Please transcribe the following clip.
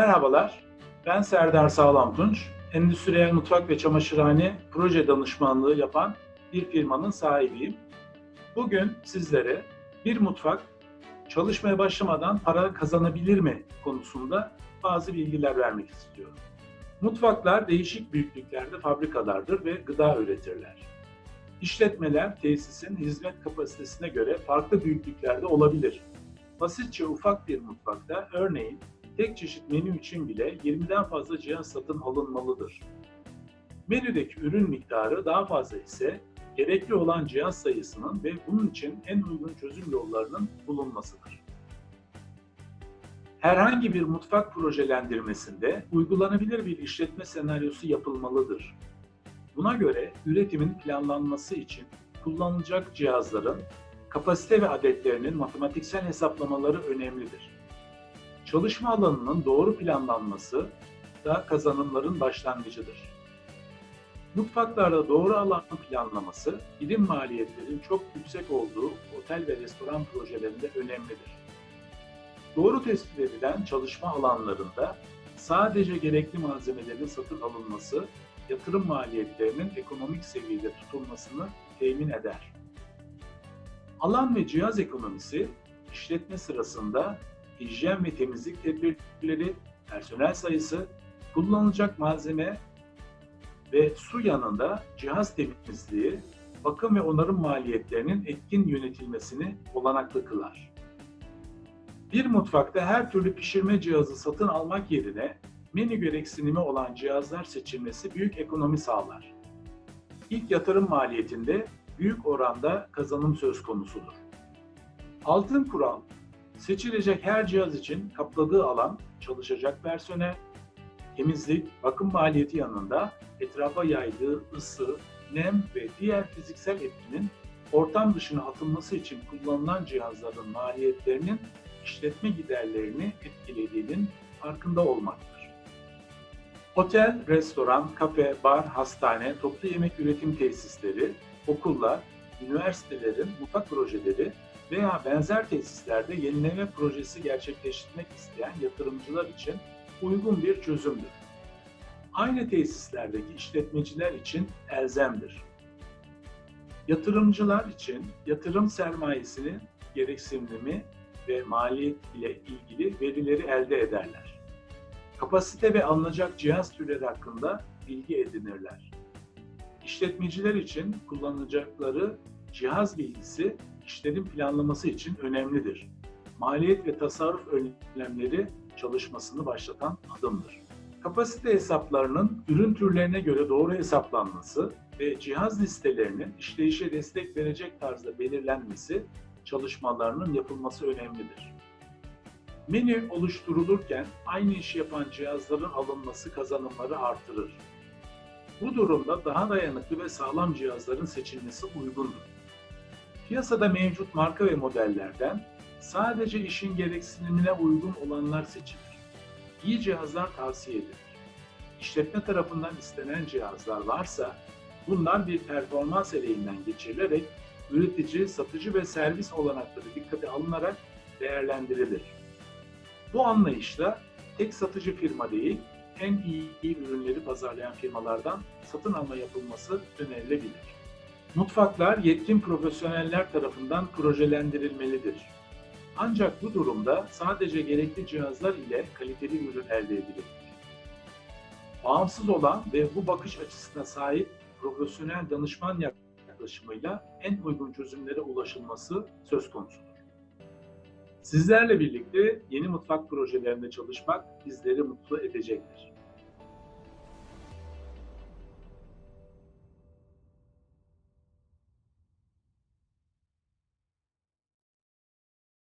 Merhabalar, ben Serdar Sağlamtunç. Endüstriyel mutfak ve çamaşırhane proje danışmanlığı yapan bir firmanın sahibiyim. Bugün sizlere bir mutfak çalışmaya başlamadan para kazanabilir mi konusunda bazı bilgiler vermek istiyorum. Mutfaklar değişik büyüklüklerde fabrikalardır ve gıda üretirler. İşletmeler tesisin hizmet kapasitesine göre farklı büyüklüklerde olabilir. Basitçe ufak bir mutfakta örneğin tek çeşit menü için bile 20'den fazla cihaz satın alınmalıdır. Menüdeki ürün miktarı daha fazla ise gerekli olan cihaz sayısının ve bunun için en uygun çözüm yollarının bulunmasıdır. Herhangi bir mutfak projelendirmesinde uygulanabilir bir işletme senaryosu yapılmalıdır. Buna göre üretimin planlanması için kullanılacak cihazların kapasite ve adetlerinin matematiksel hesaplamaları önemlidir. Çalışma alanının doğru planlanması da kazanımların başlangıcıdır. Mutfaklarda doğru alan planlaması, birim maliyetlerin çok yüksek olduğu otel ve restoran projelerinde önemlidir. Doğru tespit edilen çalışma alanlarında sadece gerekli malzemelerin satın alınması, yatırım maliyetlerinin ekonomik seviyede tutulmasını temin eder. Alan ve cihaz ekonomisi, işletme sırasında hijyen ve temizlik tedbirleri, personel sayısı, kullanılacak malzeme ve su yanında cihaz temizliği, bakım ve onarım maliyetlerinin etkin yönetilmesini olanaklı kılar. Bir mutfakta her türlü pişirme cihazı satın almak yerine menü gereksinimi olan cihazlar seçilmesi büyük ekonomi sağlar. İlk yatırım maliyetinde büyük oranda kazanım söz konusudur. Altın kural, seçilecek her cihaz için kapladığı alan, çalışacak personel, temizlik, bakım maliyeti yanında etrafa yaydığı ısı, nem ve diğer fiziksel etkinin ortam dışına atılması için kullanılan cihazların maliyetlerinin işletme giderlerini etkilediğinin farkında olmaktır. Otel, restoran, kafe, bar, hastane, toplu yemek üretim tesisleri, okullar, üniversitelerin mutfak projeleri veya benzer tesislerde yenileme projesi gerçekleştirmek isteyen yatırımcılar için uygun bir çözümdür. Aynı tesislerdeki işletmeciler için elzemdir. Yatırımcılar için yatırım sermayesinin gereksinimi ve maliyet ile ilgili verileri elde ederler. Kapasite ve alınacak cihaz türleri hakkında bilgi edinirler. İşletmeciler için kullanacakları cihaz bilgisi işlerin planlaması için önemlidir. Maliyet ve tasarruf önlemleri çalışmasını başlatan adımdır. Kapasite hesaplarının ürün türlerine göre doğru hesaplanması ve cihaz listelerinin işleyişe destek verecek tarzda belirlenmesi çalışmalarının yapılması önemlidir. Menü oluşturulurken aynı işi yapan cihazların alınması kazanımları artırır. Bu durumda daha dayanıklı ve sağlam cihazların seçilmesi uygundur. Piyasada mevcut marka ve modellerden sadece işin gereksinimine uygun olanlar seçilir. İyi cihazlar tavsiye edilir. İşletme tarafından istenen cihazlar varsa bunlar bir performans eleğinden geçirilerek üretici, satıcı ve servis olanakları dikkate alınarak değerlendirilir. Bu anlayışla tek satıcı firma değil, en iyi ürünleri pazarlayan firmalardan satın alma yapılması önerilebilir. Mutfaklar yetkin profesyoneller tarafından projelendirilmelidir. Ancak bu durumda sadece gerekli cihazlar ile kaliteli ürün elde edilebilir. Bağımsız olan ve bu bakış açısına sahip profesyonel danışman yaklaşımıyla en uygun çözümlere ulaşılması söz konusudur. Sizlerle birlikte yeni mutfak projelerinde çalışmak bizleri mutlu edecektir.